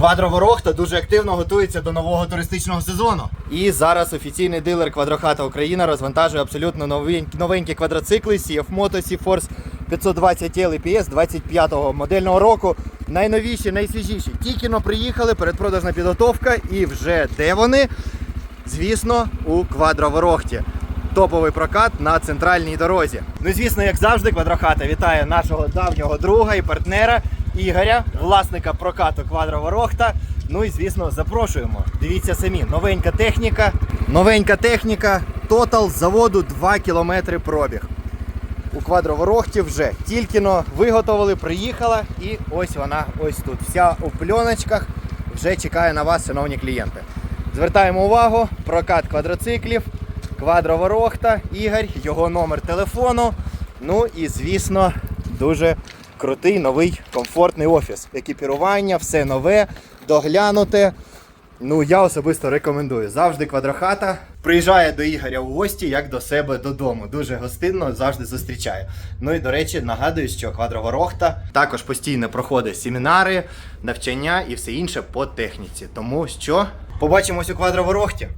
Квадроворохта дуже активно готується до нового туристичного сезону. І зараз офіційний дилер Квадрохата Україна розвантажує абсолютно новенькі, новенькі квадроцикли CF Moto C-Force 520 LPS 25-го модельного року. Найновіші, найсвіжіші. Тільки но приїхали, передпродажна підготовка, і вже де вони? Звісно, у Квадроворохті. Топовий прокат на центральній дорозі. Ну звісно, як завжди, Квадрохата вітає нашого давнього друга і партнера Ігоря, власника прокату Квадроворохта. Ну і звісно, запрошуємо. Дивіться самі, новенька техніка. Новенька техніка. Тотал заводу 2 кілометри пробіг. У Квадроворохті вже тільки но виготовили, приїхала, і ось вона, ось тут. Вся у пленочках вже чекає на вас, шановні клієнти. Звертаємо увагу, прокат квадроциклів, квадроворохта, Ігор, його номер телефону. Ну і звісно, дуже крутий новий комфортний офіс. Екіпірування, все нове, доглянуте. Ну, я особисто рекомендую. Завжди квадрохата приїжджає до Ігоря у гості, як до себе додому. Дуже гостинно, завжди зустрічає. Ну і до речі, нагадую, що квадроворохта також постійно проходить семінари, навчання і все інше по техніці. Тому що побачимось у квадроворохті.